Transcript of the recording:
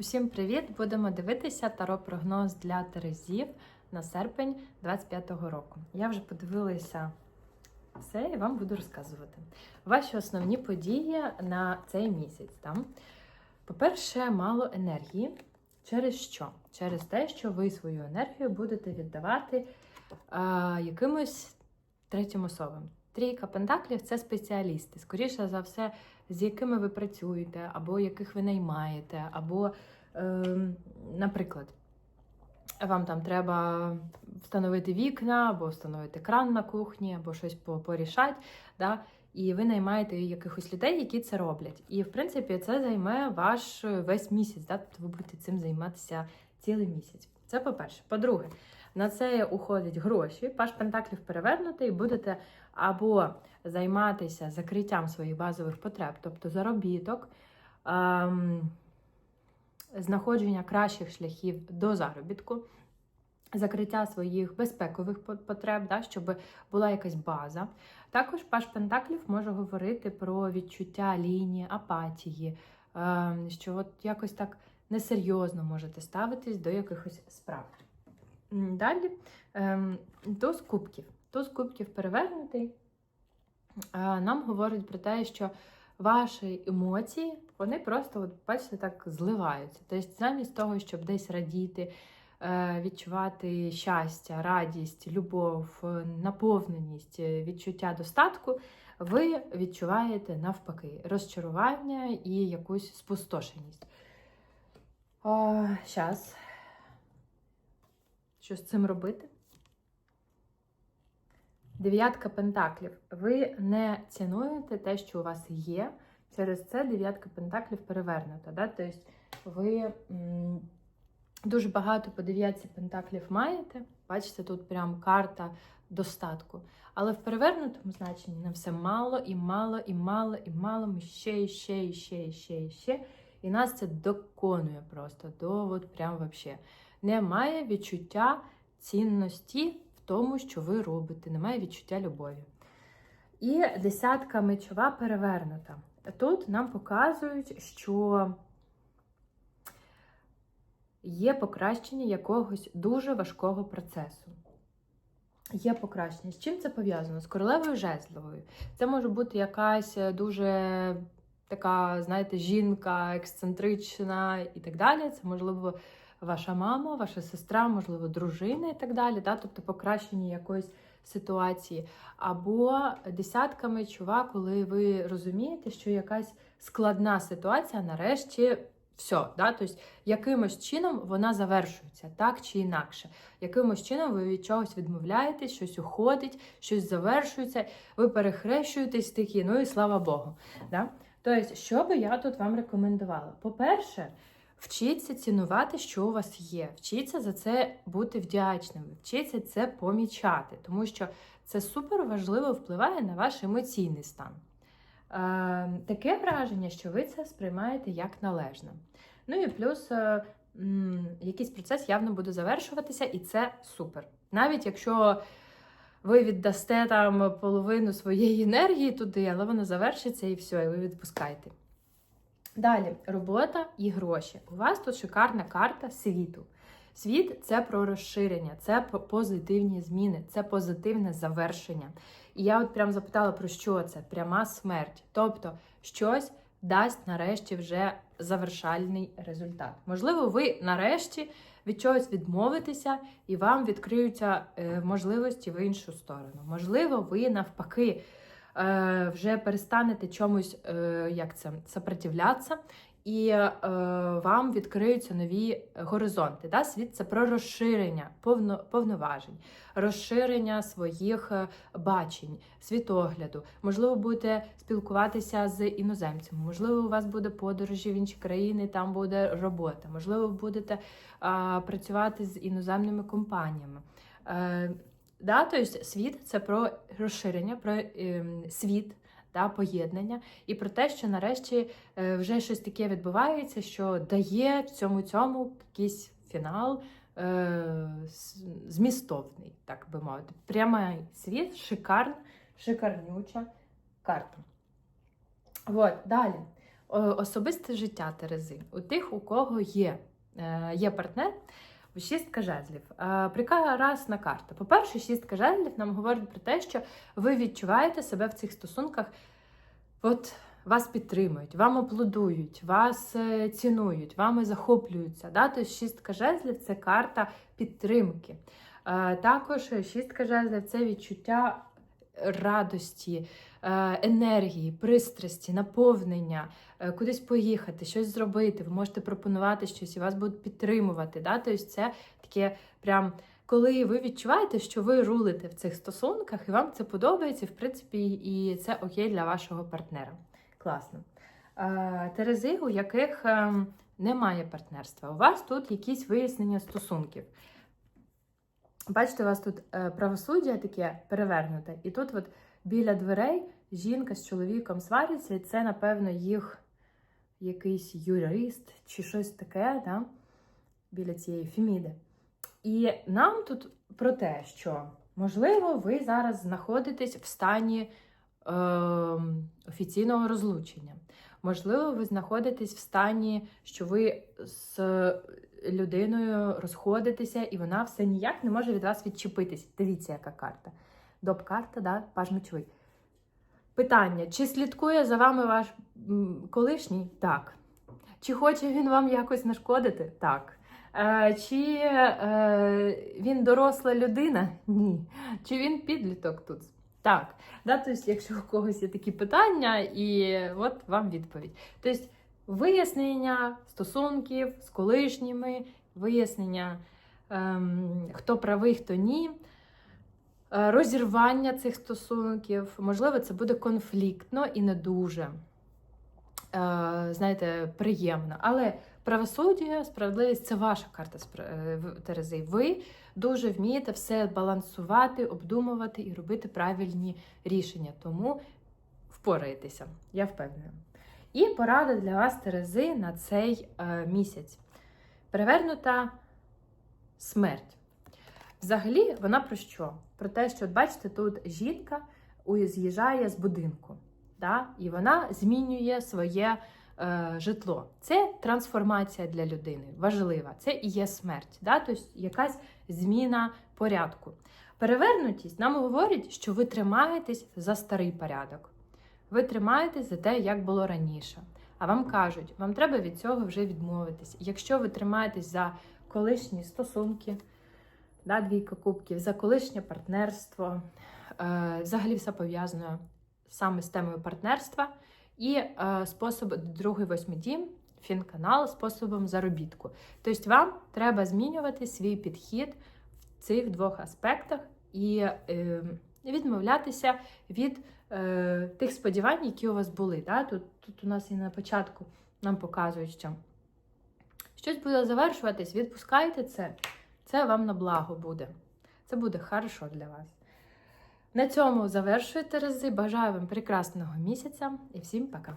Усім привіт! Будемо дивитися таро-прогноз для Терезів на серпень 25-го року. Я вже подивилася все і вам буду розказувати. Ваші основні події на цей місяць. Там. По-перше, мало енергії. Через що? Через те, що ви свою енергію будете віддавати а, якимось третім особам. Трійка пентаклів це спеціалісти. Скоріше за все, з якими ви працюєте, або яких ви наймаєте, або, е, наприклад, вам там треба встановити вікна, або встановити кран на кухні, або щось по- порішати. Да? І ви наймаєте якихось людей, які це роблять. І, в принципі, це займе ваш весь місяць. Да? Тобто ви будете цим займатися цілий місяць. Це по-перше. По-друге, на це уходять гроші. Паш Пентаклів перевернутий, будете або займатися закриттям своїх базових потреб, тобто заробіток, ем, знаходження кращих шляхів до заробітку, закриття своїх безпекових потреб, да, щоб була якась база. Також Паш Пентаклів може говорити про відчуття лінії, апатії, ем, що от якось так несерйозно можете ставитись до якихось справ. Далі ем, туз кубків. Туз кубків перевернутий нам говорить про те, що ваші емоції, вони просто, от, бачите, так зливаються. Тобто, замість того, щоб десь радіти, е, відчувати щастя, радість, любов, е, наповненість, е, відчуття достатку, ви відчуваєте навпаки розчарування і якусь спустошеність. Зараз. Що з цим робити? Дев'ятка пентаклів. Ви не цінуєте те, що у вас є. Через це дев'ятка пентаклів перевернута. Да? Тобто ви дуже багато по дев'ятці пентаклів маєте. Бачите, тут прям карта достатку. Але в перевернутому значенні нам все мало і мало, і мало, і мало. Ми ще, і ще, і ще, і ще, і ще. І нас це доконує просто до от прям вообще. Немає відчуття цінності в тому, що ви робите, немає відчуття любові. І десятка мечова перевернута. Тут нам показують, що є покращення якогось дуже важкого процесу. Є покращення. З чим це пов'язано? З королевою жезловою. Це може бути якась е, дуже така, знаєте, жінка, ексцентрична і так далі. Це можливо ваша мама, ваша сестра, можливо, дружина і так далі. Да? Тобто покращення якоїсь ситуації. Або десятками чува, коли ви розумієте, що якась складна ситуація нарешті. Все, да? тобто якимось чином вона завершується, так чи інакше. Якимось чином ви від чогось відмовляєтесь, щось уходить, щось завершується, ви перехрещуєтесь такі, ну і слава Богу. Да? Тобто, що би я тут вам рекомендувала? По-перше, вчіться цінувати, що у вас є. Вчіться за це бути вдячними, вчіться це помічати, тому що це супер важливо впливає на ваш емоційний стан. Е, таке враження, що ви це сприймаєте як належне. Ну і плюс е, м, якийсь процес явно буде завершуватися, і це супер. Навіть якщо ви віддасте там половину своєї енергії туди, але воно завершиться і все, і ви відпускаєте. Далі робота і гроші. У вас тут шикарна карта світу. Світ це про розширення, це про позитивні зміни, це позитивне завершення. І я от прям запитала, про що це? Пряма смерть. Тобто щось дасть нарешті вже завершальний результат. Можливо, ви нарешті від чогось відмовитеся, і вам відкриються е, можливості в іншу сторону. Можливо, ви навпаки е, вже перестанете чомусь е, як це, сопротивлятися, і е, вам відкриються нові горизонти. Да? Світ це про розширення повно, повноважень, розширення своїх е, бачень, світогляду. Можливо, будете спілкуватися з іноземцями, можливо, у вас буде подорожі в інші країни, там буде робота, можливо, будете е, працювати з іноземними компаніями. Е, Да, тобто світ це про розширення, про е, світ, да, поєднання, і про те, що нарешті е, вже щось таке відбувається, що дає цьому цьому якийсь фінал е, змістовний, так би мовити. Прямий світ, шикарна, шикарнюча карта. От, далі. особисте життя Терези. У тих, у кого є, е, є партнер, шістка жезлів. Е, прекрасна карта. По-перше, шістка жезлів нам говорить про те, що ви відчуваєте себе в цих стосунках. От вас підтримують, вам аплодують, вас е, цінують, вами захоплюються. Да? Тобто шістка жезлів це карта підтримки. Е, Також шістка жезлів це відчуття радості, е, енергії, пристрасті, наповнення, е, кудись поїхати, щось зробити. Ви можете пропонувати щось і вас будуть підтримувати. Да? Тобто це таке прям. Коли ви відчуваєте, що ви рулите в цих стосунках, і вам це подобається, в принципі, і це окей для вашого партнера. Класно. Е, Терези, у яких ем, немає партнерства, у вас тут якісь вияснення стосунків. Бачите, у вас тут е, правосуддя таке перевернуте, і тут, от біля дверей, жінка з чоловіком сваряться, і це, напевно, їх якийсь юрист чи щось таке, да? біля цієї феміди. І нам тут про те, що можливо, ви зараз знаходитесь в стані е, офіційного розлучення. Можливо, ви знаходитесь в стані, що ви з людиною розходитеся, і вона все ніяк не може від вас відчепитись. Дивіться, яка карта. Доп-карта, да? паж мечовий. Питання: чи слідкує за вами ваш колишній? Так. Чи хоче він вам якось нашкодити? Так. Е, Чи е, він доросла людина? Ні. Чи він підліток тут? Так. Да? Тобто, якщо у когось є такі питання, і от вам відповідь. Тобто, вияснення стосунків з колишніми, вияснення, ем, хто правий, хто ні. е, Розірвання цих стосунків, можливо, це буде конфліктно і не дуже, е, знаєте, приємно. Але правосуддя, справедливість це ваша карта е, Терези. Ви дуже вмієте все балансувати, обдумувати і робити правильні рішення. Тому впораєтеся, я впевнена. І порада для вас, Терези, на цей е, місяць. Перевернута смерть. Взагалі, вона про що? Про те, що, бачите, тут жінка з'їжджає з будинку, да? і вона змінює своє е, житло. Це трансформація для людини, важлива. Це і є смерть, да? тобто якась зміна порядку. Перевернутість нам говорить, що ви тримаєтесь за старий порядок. Ви тримаєтесь за те, як було раніше. А вам кажуть, вам треба від цього вже відмовитись. Якщо ви тримаєтесь за колишні стосунки, да, двійка кубків, за колишнє партнерство, е, взагалі все пов'язано саме з темою партнерства і е, способ другий восьмий дім, фінканал, способом заробітку. Тобто вам треба змінювати свій підхід в цих двох аспектах і е, відмовлятися від е, тих сподівань, які у вас були. Да? Тут, тут у нас і на початку нам показують, що щось буде завершуватись, відпускайте це. Це вам на благо буде. Це буде хорошо для вас. На цьому завершую Терези. Бажаю вам прекрасного місяця і всім пока!